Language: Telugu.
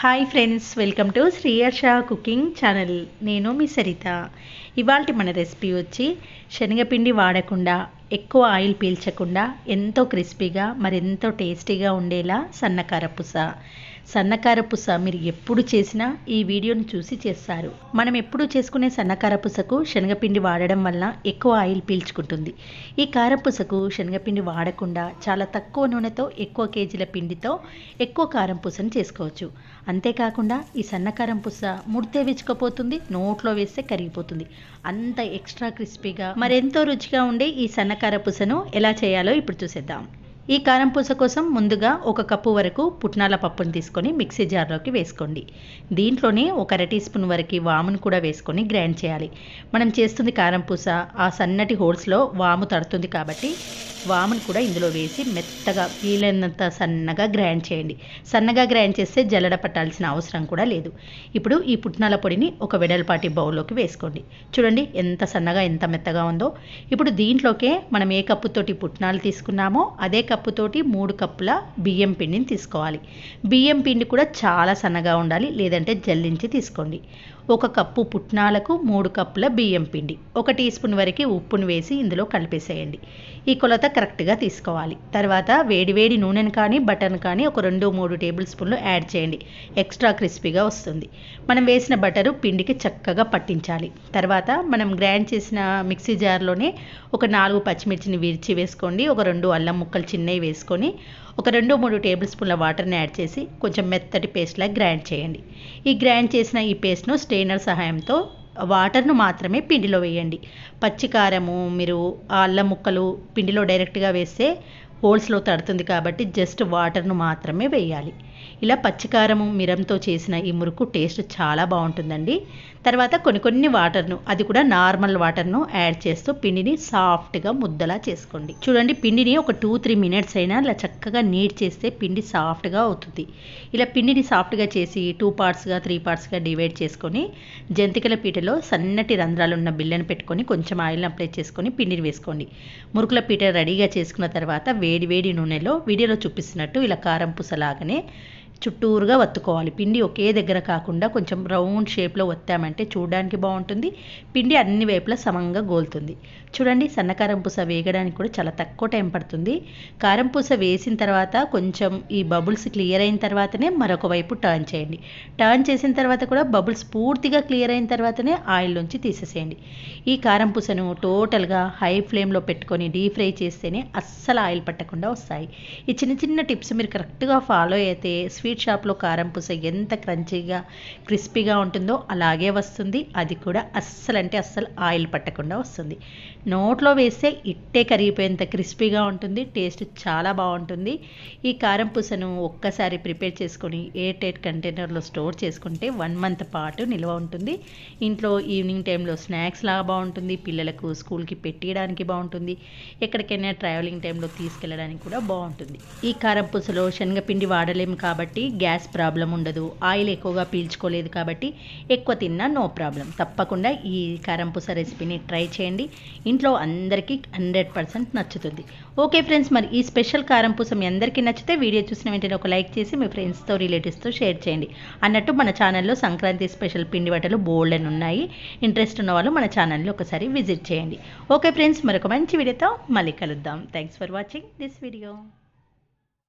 Hi friends welcome to Sriyarsha cooking channel నేను మీ సరిత. ఇవాళ మన రెసిపీ వచ్చి శనగపిండి వాడకుండా ఎక్కువ ఆయిల్ పీల్చకుండా ఎంతో క్రిస్పీగా మరెంతో టేస్టీగా ఉండేలా సన్నకార పుస సన్నకార పుస మీరు ఎప్పుడు చేసినా ఈ వీడియోను చూసి చేస్తారు. మనం ఎప్పుడు చేసుకునే సన్నకార పుసకు శనగపిండి వాడడం వల్ల ఎక్కువ ఆయిల్ పీల్చుకుంటుంది. ఈ కారపుసకు శనగపిండి వాడకుండా చాలా తక్కువ నూనెతో ఎక్కువ కేజీల పిండితో ఎక్కువ కారం పూసను చేసుకోవచ్చు. అంతేకాకుండా ఈ సన్నకారం పుస ముడితే విచ్చుకపోతుంది నోట్లో వేస్తే కరిగిపోతుంది. అంత ఎక్స్ట్రా క్రిస్పీగా మరెంతో రుచిగా ఉండే ఈ సన్న సన్నకార పుసను ఎలా చేయాలో ఇప్పుడు చూసేద్దాం. ఈ కారం పూస కోసం ముందుగా ఒక కప్పు వరకు పుట్నాల పప్పును తీసుకొని మిక్సీ జార్లోకి వేసుకోండి. దీంట్లోనే ఒక అర టీ స్పూన్ వరకు వామును కూడా వేసుకొని గ్రైండ్ చేయాలి. మనం చేస్తుంది కారం పూస ఆ సన్నటి హోల్స్లో వాము తడుతుంది కాబట్టి వామును కూడా ఇందులో వేసి మెత్తగా వీలైనంత సన్నగా గ్రైండ్ చేయండి. సన్నగా గ్రైండ్ చేస్తే జల్లడ పట్టాల్సిన అవసరం కూడా లేదు. ఇప్పుడు ఈ పుట్నాల పొడిని ఒక వెడల్పాటి బౌల్లోకి వేసుకోండి. చూడండి ఎంత సన్నగా ఎంత మెత్తగా ఉందో. ఇప్పుడు దీంట్లోకే మనం ఏ కప్పుతోటి పుట్నాలు తీసుకున్నామో అదే కప్పుతోటి మూడు కప్పుల బియ్యం పిండిని తీసుకోవాలి. బియ్యం పిండి కూడా చాలా సన్నగా ఉండాలి లేదంటే జల్లించి తీసుకోండి. ఒక కప్పు పుట్నాలకు మూడు కప్పుల బియ్యం పిండి ఒక టీ స్పూన్ వరకు ఉప్పును వేసి ఇందులో కలిపేసేయండి. ఈ కొలత కరెక్ట్గా తీసుకోవాలి. తర్వాత వేడి వేడి నూనెను కానీ బటర్ను కానీ ఒక రెండు మూడు టేబుల్ స్పూన్లు యాడ్ చేయండి. ఎక్స్ట్రా క్రిస్పీగా వస్తుంది. మనం వేసిన బటరు పిండికి చక్కగా పట్టించాలి. తర్వాత మనం గ్రైండ్ చేసిన మిక్సీ జార్లోనే ఒక నాలుగు పచ్చిమిర్చిని విరిచి వేసుకోండి. ఒక రెండు అల్లం ముక్కలు చిన్నవి వేసుకొని ఒక రెండు మూడు టేబుల్ స్పూన్ల వాటర్ని యాడ్ చేసి కొంచెం మెత్తటి పేస్ట్లా గ్రైండ్ చేయండి. ఈ గ్రైండ్ చేసిన ఈ పేస్ట్ను స్టెయినర్ సహాయంతో వాటర్ను మాత్రమే పిండిలో వేయండి. పచ్చికారము మీరు అల్లం ముక్కలు పిండిలో డైరెక్ట్గా వేస్తే హోల్స్లో తడుతుంది కాబట్టి జస్ట్ వాటర్ను మాత్రమే వేయాలి. ఇలా పచ్చికారము మిరంతో చేసిన ఈ మురుకు టేస్ట్ చాలా బాగుంటుందండి. తర్వాత కొన్ని కొన్ని వాటర్ను అది కూడా నార్మల్ వాటర్ను యాడ్ చేస్తూ పిండిని సాఫ్ట్గా ముద్దలా చేసుకోండి. చూడండి పిండిని ఒక టూ త్రీ మినిట్స్ అయినా ఇలా చక్కగా నీట్ చేస్తే పిండి సాఫ్ట్గా అవుతుంది. ఇలా పిండిని సాఫ్ట్గా చేసి టూ పార్ట్స్గా త్రీ పార్ట్స్గా డివైడ్ చేసుకొని జంతికల పీటలో సన్నటి రంధ్రాలు ఉన్న బిల్లను పెట్టుకొని కొంచెం ఆయిల్ అప్లై చేసుకొని పిండిని వేసుకోండి. మురుకుల పీట రెడీగా చేసుకున్న తర్వాత వేడి వేడి నూనెలో వీడియోలో చూపిస్తున్నట్టు ఇలా కారం పూసలాగానే చుట్టూరుగా వత్తుకోవాలి. పిండి ఒకే దగ్గర కాకుండా కొంచెం రౌండ్ షేప్లో వత్తామంటే చూడడానికి బాగుంటుంది పిండి అన్ని వైపులా సమంగా గోలుతుంది. చూడండి సన్నకారం పూస వేగడానికి కూడా చాలా తక్కువ టైం పడుతుంది. కారం పూస వేసిన తర్వాత కొంచెం ఈ బబుల్స్ క్లియర్ అయిన తర్వాతనే మరొక వైపు టర్న్ చేయండి. టర్న్ చేసిన తర్వాత కూడా బబుల్స్ పూర్తిగా క్లియర్ అయిన తర్వాతనే ఆయిల్ నుంచి తీసేసేయండి. ఈ కారం పూసను టోటల్గా హై ఫ్లేమ్లో పెట్టుకొని డీప్ ఫ్రై చేస్తేనే అస్సలు ఆయిల్ పట్టకుండా వస్తాయి. ఈ చిన్న చిన్న టిప్స్ మీరు కరెక్ట్గా ఫాలో అయితే స్వీట్ స్వీట్ షాప్లో కారం పూస ఎంత క్రంచీగా క్రిస్పీగా ఉంటుందో అలాగే వస్తుంది. అది కూడా అస్సలు అంటే అస్సలు ఆయిల్ పట్టకుండా వస్తుంది. నోట్లో వేస్తే ఇట్టే కరిగిపోయేంత క్రిస్పీగా ఉంటుంది. టేస్ట్ చాలా బాగుంటుంది. ఈ కారం పూసను ఒక్కసారి ప్రిపేర్ చేసుకొని ఎయిర్ టైట్ కంటైనర్లో స్టోర్ చేసుకుంటే వన్ మంత్ పాటు నిల్వ ఉంటుంది. ఇంట్లో ఈవినింగ్ టైంలో స్నాక్స్ లాగా బాగుంటుంది. పిల్లలకు స్కూల్కి పెట్టియడానికి బాగుంటుంది. ఎక్కడికైనా ట్రావెలింగ్ టైంలో తీసుకెళ్ళడానికి కూడా బాగుంటుంది. ఈ కారం పూసలో శనగపిండి వాడలేము కాబట్టి గ్యాస్ ప్రాబ్లం ఉండదు. ఆయిల్ ఎక్కువగా పీల్చుకోలేదు కాబట్టి ఎక్కువ తిన్నా నో ప్రాబ్లం. తప్పకుండా ఈ కారంపూస రెసిపీని ట్రై చేయండి. ఇంట్లో అందరికీ హండ్రెడ్ పర్సెంట్ నచ్చుతుంది. ఓకే ఫ్రెండ్స్ మరి ఈ స్పెషల్ కారంపూస మీ అందరికీ నచ్చితే వీడియో చూసిన వెంటనే ఒక లైక్ చేసి మీ ఫ్రెండ్స్తో రిలేటివ్స్తో షేర్ చేయండి. అన్నట్టు మన ఛానల్లో సంక్రాంతి స్పెషల్ పిండి వంటలు బోల్డ్ అని ఉన్నాయి. ఇంట్రెస్ట్ ఉన్న వాళ్ళు మన ఛానల్లో ఒకసారి విజిట్ చేయండి. ఓకే ఫ్రెండ్స్ మరొక మంచి వీడియోతో మళ్ళీ కలుద్దాం. Thanks for watching this video.